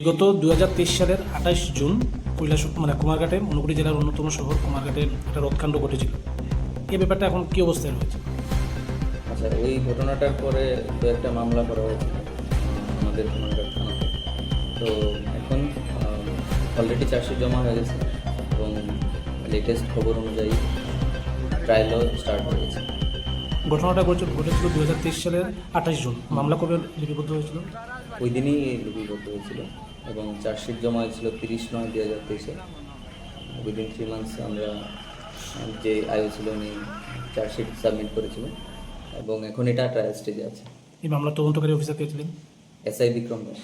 গত দু হাজার তেইশ সালের আঠাশ জুন কৈলাস মানে কুমারঘাটে অনুগুড়ি জেলার অন্যতম শহর কুমারঘাটে একটা রথকাণ্ড ঘটেছিল। এই ব্যাপারটা এখন কী অবস্থায় রয়েছে? আচ্ছা ওই ঘটনাটার পরে দু একটা মামলা করা হয়েছিল আহ, আমাদের কুমারঘাট থানাতে। তো এখন অলরেডি চার্জশিট জমা হয়ে গেছে এবং লেটেস্ট খবর অনুযায়ী ট্রায়ালও স্টার্ট হয়ে গেছে। ঘটনাটা ঘটেছিল ঘটেছিল দু হাজার তেইশ সালের আঠাশ জুন। মামলা কবে লিপিবদ্ধ হয়েছিল? ওই দিনই লিপিবদ্ধ হয়েছিল এবং চার্জশিট জমা হয়েছিল তিরিশ নয় দু হাজার তেইশে। উইদিন থ্রি মান্থস আমরা যে আয়ু ছিল উনি চার্জশিট সাবমিট করেছিল এবং এখন এটা ট্রায়াল স্টেজে আছে। এই মামলা তদন্তকারী অফিসার কে ছিলেন? এসআই বিক্রম দাস।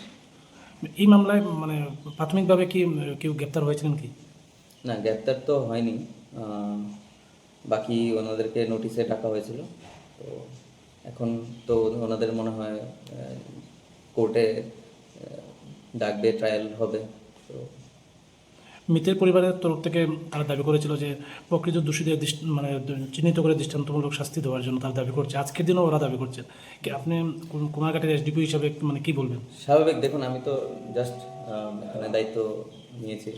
এই মামলায় মানে প্রাথমিকভাবে কি কেউ গ্রেপ্তার হয়েছিলেন কি? না গ্রেপ্তার তো হয়নি। বাকি ওনাদেরকে নোটিশে ডাকা হয়েছিল। তো এখন তো ওনাদের মনে হয় কোর্টে ডাকবে ট্রায়াল হবে তো। মৃতের পরিবারের তরফ থেকে তারা দাবি করেছিল যে প্রকৃত দোষীদের মানে চিহ্নিত করে দৃষ্টান্তমূলক শাস্তি দেওয়ার জন্য তারা দাবি করছে। আজকের দিনও ওরা দাবি করছে। কি আপনি কুমারঘাটের এসডিপি হিসাবে মানে কি বলবেন? স্বাভাবিক দেখুন আমি তো জাস্ট এখানে দায়িত্ব নিয়েছি।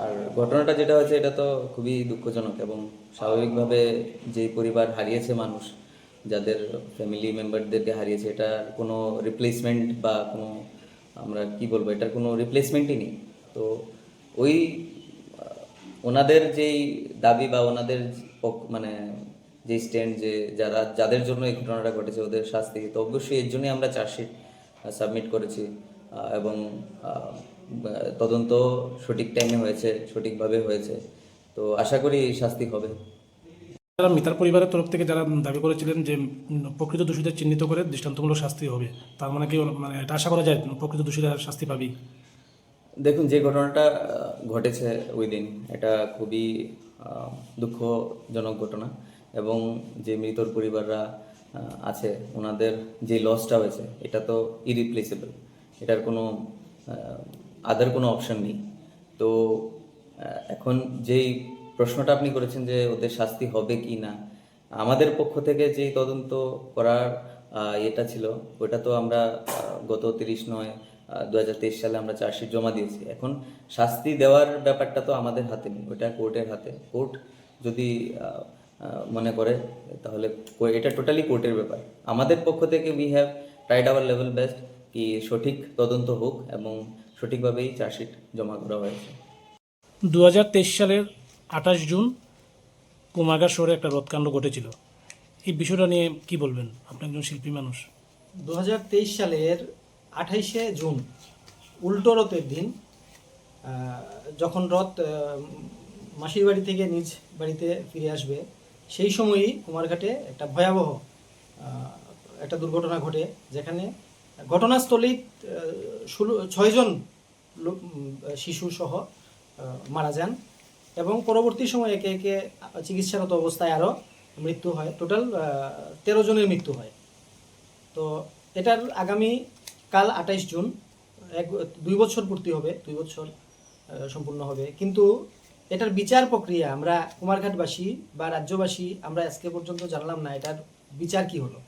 আর ঘটনাটা যেটা হয়েছে এটা তো খুবই দুঃখজনক এবং স্বাভাবিকভাবে যেই পরিবার হারিয়েছে মানুষ যাদের ফ্যামিলি মেম্বারদেরকে হারিয়েছে এটার কোনো রিপ্লেসমেন্ট বা কোনো, আমরা কি বলব, এটার কোনো রিপ্লেসমেন্টই নেই। তো ওই ওনাদের যেই দাবি বা ওনাদের মানে যে স্ট্যান্ড যে যারা, যাদের জন্য এই ঘটনাটা ঘটেছে, ওদের শাস্তি, তো অবশ্যই এর জন্যই আমরা চার্জশিট সাবমিট করেছি। এবং তদন্ত সঠিক টাইমে হয়েছে, সঠিকভাবে হয়েছে। তো আশা করি শাস্তি হবে। যারা মিতার পরিবারের তরফ থেকে যারা দাবি করেছিলেন যে প্রকৃত দোষীদের চিহ্নিত করে দৃষ্টান্তমূলক শাস্তি হবে, তার মানে কি মানে এটা আশা করা যায় প্রকৃত দোষীরা শাস্তি পাবি দেখুন, যে ঘটনাটা ঘটেছে ওই দিন এটা খুবই দুঃখজনক ঘটনা এবং যে মৃতর পরিবাররা আছে, ওনাদের যে লসটা হয়েছে, এটা তো ইরিপ্লেসেবল এটার কোনো আদার কোনো অপশন নেই। তো এখন যেই প্রশ্নটা আপনি করেছেন যে ওদের শাস্তি হবে কি না। আমাদের পক্ষ থেকে যেই তদন্ত করার এটা ছিল, ওটা তো আমরা গত তিরিশ নয় দু সালে আমরা চার্জশিট জমা দিয়েছি। এখন শাস্তি দেওয়ার ব্যাপারটা তো আমাদের হাতে নেই, ওটা কোর্টের হাতে। কোর্ট যদি মনে করে, তাহলে এটা টোটালি কোর্টের ব্যাপার। আমাদের পক্ষ থেকে we have tried our level best কি সঠিক তদন্ত হোক এবং সঠিকভাবেই চার্জশিট জমা করা হয়েছে। দু হাজার তেইশ সালের আঠাশ জুন কুমারঘাট শহরে একটা রথকাণ্ড ঘটেছিল। এই বিষয়টা নিয়ে কি বলবেন? আপনি একজন শিল্পী মানুষ। দু হাজার তেইশ সালের আঠাইশে জুন, উল্টো রথের দিন যখন রথ মাসির বাড়ি থেকে নিজ বাড়িতে ফিরে আসবে, সেই সময়ই কুমারঘাটে একটা ভয়াবহ একটা দুর্ঘটনা ঘটে, যেখানে ঘটনাস্থলেই ষোলো, ছয়জন শিশু সহ মারা যান। এবং পরবর্তী সময়ে একে একে চিকিৎসারত অবস্থায় আরও মৃত্যু হয়। টোটাল তেরো জনের মৃত্যু হয়। তো এটার আগামী কাল আঠাইশ জুন, এক, দুই বছর পূর্তি হবে, দুই বছর সম্পূর্ণ হবে। কিন্তু এটার বিচার প্রক্রিয়া আমরা কুমারঘাটবাসী বা রাজ্যবাসী আমরা আজকে পর্যন্ত জানলাম না এটার বিচার কি হলো।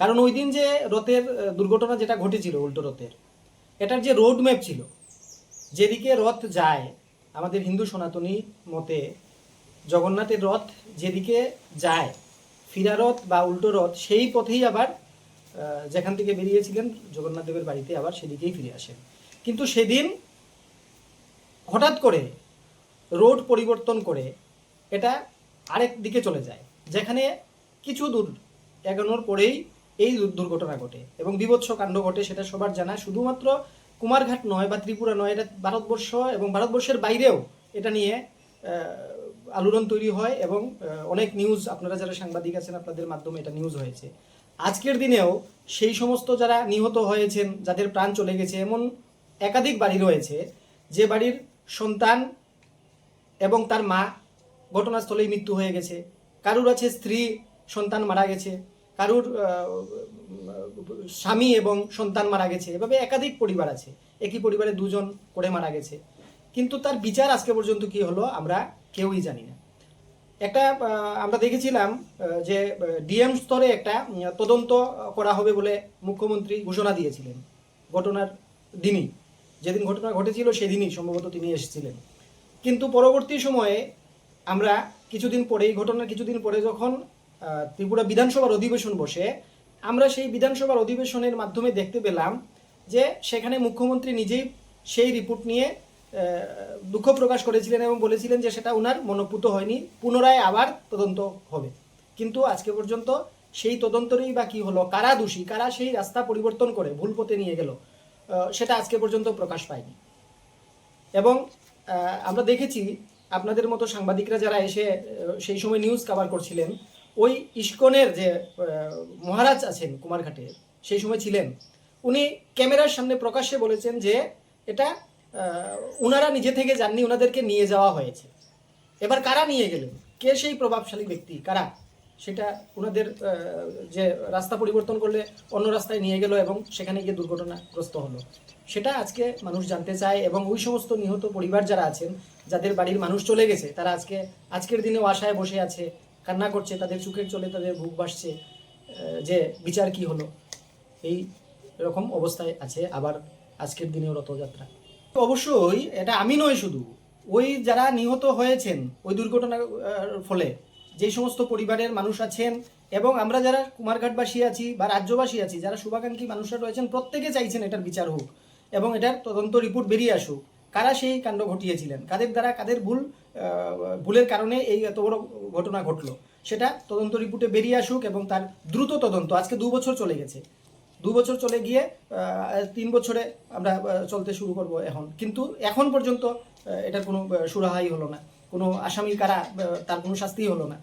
কারণ ওই দিন যে রথের দুর্ঘটনা যেটা ঘটেছিল, উল্টো রথের, এটার যে রোড ম্যাপ ছিল, যেদিকে রথ যায় আমাদের হিন্দু সনাতনী মতে জগন্নাথের রথ যেদিকে যায়, ফিরা রথ বা উল্টো রথ, সেই পথেই আবার যেখান থেকে বেরিয়েছিলেন জগন্নাথ দেবের বাড়িতে আবার সেদিকেই ফিরে আসেন। কিন্তু সেদিন হঠাৎ করে রোড পরিবর্তন করে এটা আরেক দিকে চলে যায়, যেখানে কিছু দূর এগোনোর পরেই এই দুর্ঘটনা ঘটে এবং বিভৎস কাণ্ড ঘটে, সেটা সবার জানা। শুধুমাত্র কুমারঘাট নয় বা ত্রিপুরা নয়, এটা ভারতবর্ষ এবং ভারতবর্ষের বাইরেও এটা নিয়ে আলোড়ন তৈরি হয় এবং অনেক নিউজ আপনারা যারা সাংবাদিক আছেন, আপনাদের মাধ্যমে এটা নিউজ হয়েছে। আজকের দিনেও সেই সমস্ত যারা নিহত হয়েছেন, যাদের প্রাণ চলে গেছে, এমন একাধিক বাড়ি রয়েছে, যে বাড়ির সন্তান এবং তার মা ঘটনাস্থলেই মৃত্যু হয়ে গেছে। কারুর আছে স্ত্রী, সন্তান মারা গেছে। কারুর স্বামী এবং সন্তান মারা গেছে। এভাবে একাধিক পরিবার আছে। একই পরিবারে দুজন করে মারা গেছে। কিন্তু তার বিচার আজকে পর্যন্ত কি হলো আমরা কেউই জানি না। একটা আমরা দেখেছিলাম যে ডিএম স্তরে একটা তদন্ত করা হবে বলে মুখ্যমন্ত্রী ঘোষণা দিয়েছিলেন ঘটনার দিনই। যেদিন ঘটনা ঘটেছিল সেদিনই সম্ভবত তিনি এসেছিলেন। কিন্তু পরবর্তী সময়ে আমরা কিছুদিন পরে এই ঘটনার কিছুদিন পরে যখন ত্রিপুরা বিধানসভার অধিবেশন বসে, আমরা সেই বিধানসভার অধিবেশনের মাধ্যমে দেখতে পেলাম যে সেখানে মুখ্যমন্ত্রী নিজেই সেই রিপোর্ট নিয়ে দুঃখ প্রকাশ করেছিলেন এবং বলেছিলেন যে সেটা ওনার মনোপুত হয়নি, পুনরায় আবার তদন্ত হবে। কিন্তু আজকে পর্যন্ত সেই তদন্তরই বা কি হলো, কারা দোষী, কারা সেই রাস্তা পরিবর্তন করে ভুল পথে নিয়ে গেল সেটা আজকে পর্যন্ত প্রকাশ পায়নি। এবং আমরা দেখেছি, আপনাদের মতো সাংবাদিকরা যারা এসে সেই সময় নিউজ কভার করছিলেন ওই ইস্কনের যে মহারাজ আছেন কুমারঘাটে, সেই সময় ছিলেন, উনি ক্যামেরার সামনে প্রকাশ্যে বলেছেন যে এটা ওনারা নিজে থেকে যাননি ওনাদেরকে নিয়ে যাওয়া হয়েছে। এবার কারা নিয়ে গেলেন? কে সেই প্রভাবশালী ব্যক্তি? কারা? সেটা ওনাদের যে রাস্তা পরিবর্তন করলে অন্য রাস্তায় নিয়ে গেল এবং সেখানে গিয়ে দুর্ঘটনাগ্রস্ত হলো। সেটা আজকে মানুষ জানতে চায় এবং ওই সমস্ত নিহত পরিবার যারা আছেন, যাদের বাড়ির মানুষ চলে গেছে, তারা আজকে, আজকের দিনেও আশায় বসে আছে কান্না করছে, তাদের চোখের চলে তাদের বুক বাসছে যে বিচার কি হলো? এই রকম অবস্থায় আছে আবার আজকের দিনেও রথযাত্রা। অবশ্যই এটা আমি নয় শুধু, ওই যারা নিহত হয়েছেন, ওই দুর্ঘটনার ফলে যে সমস্ত পরিবারের মানুষ আছেন এবং আমরা যারা কুমারঘাটবাসী আছি বা রাজ্যবাসী আছি, যারা শুভাকাঙ্ক্ষী মানুষরা রয়েছেন, প্রত্যেকে চাইছেন এটার বিচার হোক এবং এটার তদন্ত রিপোর্ট বেরিয়ে আসুক। কারা সেই কাণ্ড ঘটিয়েছিলেন? কাদের দ্বারা কাদের ভুল ভুলের কারণে এই এত বড় ঘটনা ঘটলো? সেটা তদন্ত রিপোর্টে বেরিয়ে আসুক এবং তার দ্রুত তদন্ত, আজকে দু বছর চলে গেছে। দু বছর চলে গিয়ে তিন বছরে আমরা চলতে শুরু করব এখন। কিন্তু এখন পর্যন্ত এটার কোনো সুরাহাই হলো না। কোনো আসামি কারা তার কোনো শাস্তিই হলো না।